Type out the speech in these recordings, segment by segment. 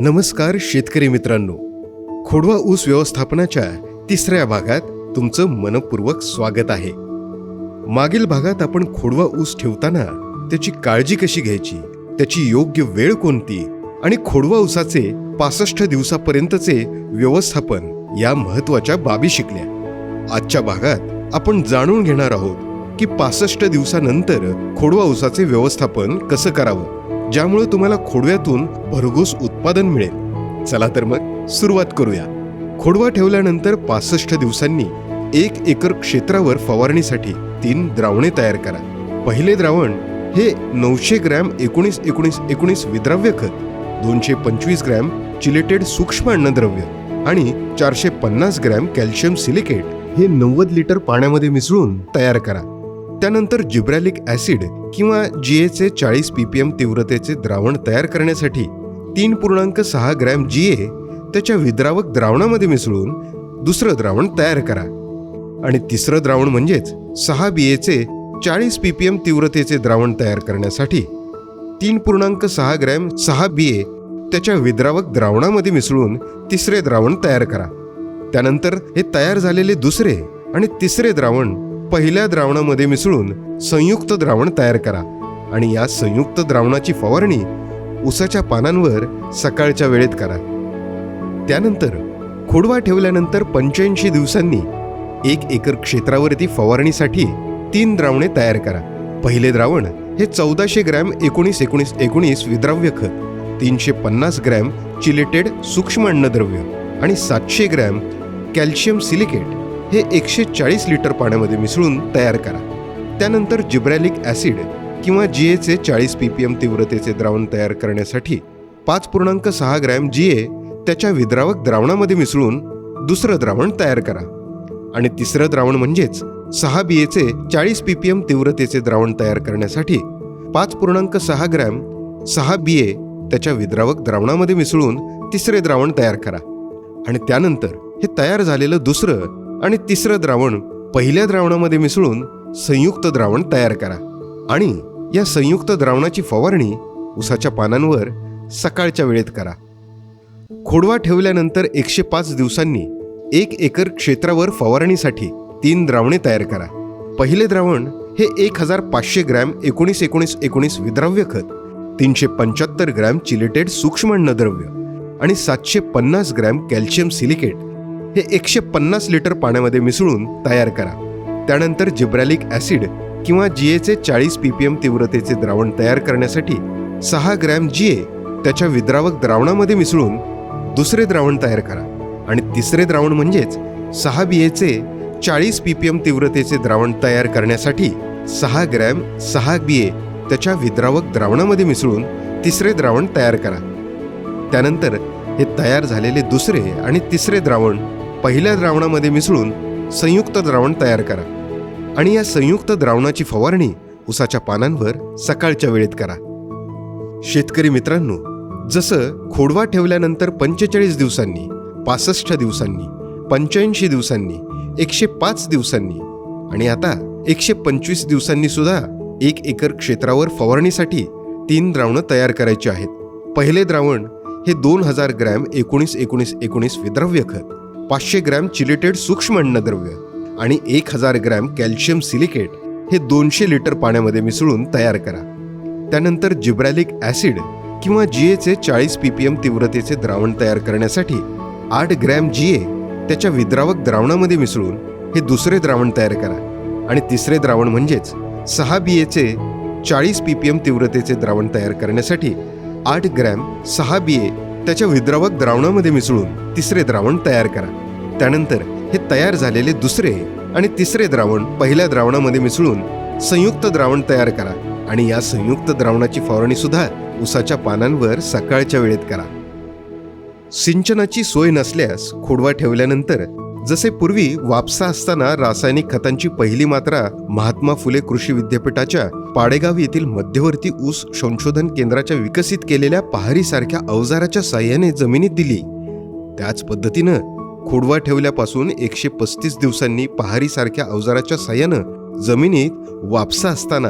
नमस्कार शेतकरी मित्रांनो. खोडवा ऊस व्यवस्थापनाच्या तिसऱ्या भागात तुमचं मनपूर्वक स्वागत आहे. मागील भागात आपण खोडवा ऊस ठेवताना त्याची काळजी कशी घ्यायची त्याची योग्य वेळ कोणती आणि खोडवा ऊसाचे पासष्ट दिवसापर्यंतचे व्यवस्थापन या महत्त्वाच्या बाबी शिकल्या. आजच्या भागात आपण जाणून घेणार आहोत की पासष्ट दिवसानंतर खोडवा ऊसाचे व्यवस्थापन कसं करावं. ज्यामुळे तुम्हाला खोडव्यातून भरघोस उत्पादन मिळेल. चला तर मग सुरुवात करूया. खोडवा ठेवल्यानंतर पासष्ट दिवसांनी एक एकर क्षेत्रावर फवारणीसाठी तीन द्रावणे तयार करा. पहिले द्रावण हे नऊशे ग्रॅम एकोणीस एकोणीस एकोणीस विद्राव्य खत दोनशे पंचवीस ग्रॅम चिलेटेड सूक्ष्म अन्नद्रव्य आणि चारशे पन्नास ग्रॅम कॅल्शियम सिलिकेट हे नव्वद लिटर पाण्यामध्ये मिसळून तयार करा. त्यानंतर जिब्रॅलिक ऍसिड किंवा जीएचे चाळीस पीपीएम तीव्रतेचे द्रावण तयार करण्यासाठी तीन पूर्णांक सहा ग्रॅम जीए त्याच्या विद्रावक द्रावणामध्ये मिसळून दुसरं द्रावण तयार करा. आणि तिसरं द्रावण म्हणजेच सहा बीएचे चाळीस पीपीएम तीव्रतेचे द्रावण तयार करण्यासाठी तीन पूर्णांक सहा ग्रॅम सहा बीए त्याच्या विद्रावक द्रावणामध्ये मिसळून तिसरे द्रावण तयार करा. त्यानंतर हे तयार झालेले दुसरे आणि तिसरे द्रावण पहिल्या द्रावणामध्ये मिसळून संयुक्त द्रावण तयार करा आणि या संयुक्त द्रावणाची फवारणी उसाच्या पानांवर सकाळच्या वेळेत करा. त्यानंतर खोडवा ठेवल्यानंतर पंच्याऐंशी दिवसांनी एक एकर क्षेत्रावरती फवारणीसाठी तीन द्रावणे तयार करा. पहिले द्रावण हे चौदाशे ग्रॅम एकोणीस एकोणीस एकोणीस विद्राव्य खत तीनशे पन्नास ग्रॅम चिलेटेड सूक्ष्म अन्नद्रव्य आणि सातशे ग्रॅम कॅल्शियम सिलिकेट हे एकशे चाळीस लिटर पाण्यामध्ये मिसळून तयार करा. त्यानंतर जिब्रॅलिक ॲसिड किंवा जीएचे चाळीस पीपीएम तीव्रतेचे द्रावण तयार करण्यासाठी पाच पूर्णांक सहा ग्रॅम जीए त्याच्या विद्रावक द्रावणामध्ये मिसळून दुसरं द्रावण तयार करा. आणि तिसरं द्रावण म्हणजेच सहा बी एचे चाळीस पीपीएम तीव्रतेचे द्रावण तयार करण्यासाठी पाच पूर्णांक सहा ग्रॅम सहा बी ए त्याच्या विद्रावक द्रावणामध्ये मिसळून तिसरे द्रावण तयार करा. आणि त्यानंतर हे तयार झालेलं दुसरं आणि तिसरं द्रावण पहिल्या द्रावणामध्ये मिसळून संयुक्त द्रावण तयार करा. आणि या संयुक्त द्रावणाची फवारणी उसाच्या पानांवर सकाळच्या वेळेत करा. खोडवा ठेवल्यानंतर एकशे पाच दिवसांनी एक एकर क्षेत्रावर फवारणीसाठी तीन द्रावणे तयार करा. पहिले द्रावण हे एक हजार पाचशे ग्रॅम एकोणीस एकोणीस एकोणीस विद्राव्य खत तीनशे पंच्याहत्तर ग्रॅम चिलेटेड सूक्ष्म अन्नद्रव्य आणि सातशे पन्नास ग्रॅम कॅल्शियम सिलिकेट हे एकशे पन्नास लिटर पाण्यामध्ये मिसळून तयार करा. त्यानंतर जिब्रॅलिक ॲसिड किंवा जीएचे चाळीस पी पी एम तीव्रतेचे द्रावण तयार करण्यासाठी सहा ग्रॅम जीए त्याच्या विद्रावक द्रावणामध्ये मिसळून दुसरे द्रावण तयार करा. आणि तिसरे द्रावण म्हणजेच सहा बीएचे चाळीस पी पी एम तीव्रतेचे द्रावण तयार करण्यासाठी सहा ग्रॅम सहा बीए त्याच्या विद्रावक द्रावणामध्ये मिसळून तिसरे द्रावण तयार करा. त्यानंतर हे तयार झालेले दुसरे आणि तिसरे द्रावण पहिल्या द्रावणामध्ये मिसळून संयुक्त द्रावण तयार करा आणि या संयुक्त द्रावणाची फवारणी उसाच्या पानांवर सकाळच्या वेळेत करा. शेतकरी मित्रांनो जसं खोडवा ठेवल्यानंतर पंचेचाळीस दिवसांनी पासष्ट दिवसांनी पंच्याऐंशी दिवसांनी एकशे पाच दिवसांनी आणि आता एकशे पंचवीस दिवसांनी सुद्धा एक एकर क्षेत्रावर फवारणीसाठी तीन द्रावणं तयार करायची आहेत. पहिले द्रावण हे दोन हजार ग्रॅम एकोणीस एकोणीस एकोणीस विद्रव्य खत पाचशे ग्रॅम चिलेटेड सूक्ष्म अन्नद्रव्य आणि एक हजार ग्रॅम कॅल्शियम सिलिकेट हे दोनशे लिटर पाण्यामध्ये मिसळून तयार करा. त्यानंतर जिब्रॅलिक ॲसिड किंवा जीएचे चाळीस पीपीएम तीव्रतेचे द्रावण तयार करण्यासाठी आठ ग्रॅम जीए त्याच्या विद्रावक द्रावणामध्ये मिसळून हे दुसरे द्रावण तयार करा. आणि तिसरे द्रावण म्हणजेच सहा बीएचे चाळीस पीपीएम तीव्रतेचे द्रावण तयार करण्यासाठी आठ ग्रॅम सहा बीए त्याच्या विद्रावक द्रावणामध्ये मिसळून तिसरे द्रावण तयार करा. त्यानंतर हे तयार झालेले दुसरे आणि तिसरे द्रावण पहिल्या द्रावणामध्ये मिसळून संयुक्त द्रावण तयार करा आणि या संयुक्त द्रावणाची फवारणी सुद्धा उसाच्या पानांवर सकाळच्या वेळेत करा. सिंचनाची सोय नसल्यास खोडवा ठेवल्यानंतर जसे पूर्वी वापसा असताना रासायनिक खतांची पहिली मात्रा महात्मा फुले कृषी विद्यापीठाच्या पाडेगाव येथील मध्यवर्ती ऊस संशोधन केंद्राच्या विकसित केलेल्या पहारीसारख्या अवजाराच्या साह्याने जमिनीत दिली. त्याच पद्धतीनं खोडवा ठेवल्यापासून एकशे पस्तीस दिवसांनी पहारीसारख्या अवजाराच्या साह्यानं जमिनीत वापसा असताना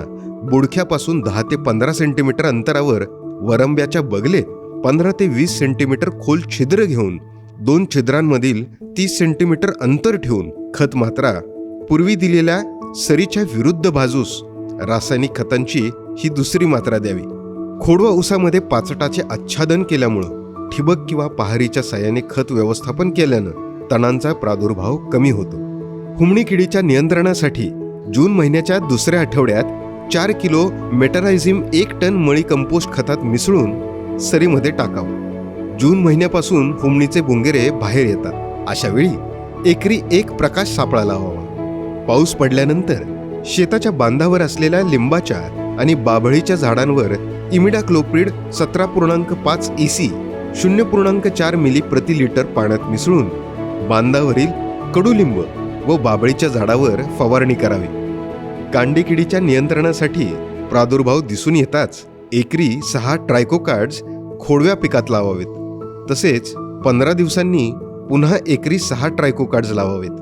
बुडख्यापासून दहा ते पंधरा सेंटीमीटर अंतरावर वरंब्याच्या बगलेत पंधरा ते वीस सेंटीमीटर खोल छिद्र घेऊन दोन छिद्रांमधील तीस सेंटीमीटर अंतर ठेवून खत मात्रा पूर्वी दिलेल्या सरीच्या विरुद्ध बाजूस रासायनिक खतांची ही दुसरी मात्रा द्यावी. खोडवा उसामध्ये पाचटाचे आच्छादन केल्यामुळं ठिबक किंवा पहारीच्या साह्याने खत व्यवस्थापन केल्यानं तणांचा प्रादुर्भाव कमी होतो. हुमणी किडीच्या नियंत्रणासाठी जून महिन्याच्या दुसऱ्या आठवड्यात चार किलो मेटरायझिम एक टन मळी कंपोस्ट खतात मिसळून सरीमध्ये टाकावं. जून महिन्यापासून हुमणीचे बुंगेरे बाहेर येतात. अशा वेळी एकरी एक प्रकाश सापळा लावावा पाऊस पडल्यानंतर शेताच्या बांधावर असलेल्या लिंबाच्या आणि बाभळीच्या झाडांवर इमिडाक्लोप्रिड सतरा पूर्णांक पाच ई सी शून्य पूर्णांक चार मिली प्रति लिटर पाण्यात मिसळून बांधावरील कडुलिंब व बाबळीच्या झाडावर फवारणी करावी. कांडीकिडीच्या नियंत्रणासाठी प्रादुर्भाव दिसून येताच एकरी सहा ट्रायकोकार्ड्स खोडव्या पिकात लावावेत. तसेच पंधरा दिवसांनी पुन्हा एकरी सहा ट्रायकोकार्ड्स लावावेत.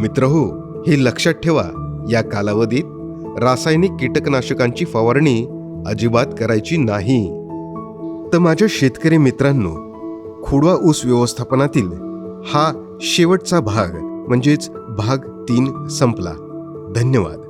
मित्रहो हे लक्षात ठेवा या कालावधीत रासायनिक कीटकनाशकांची फवारणी अजिबात करायची नाही. तर माझ्या शेतकरी मित्रांनो खोडवा ऊस व्यवस्थापनातील हा शेवटचा भाग म्हणजेच भाग तीन संपला. धन्यवाद.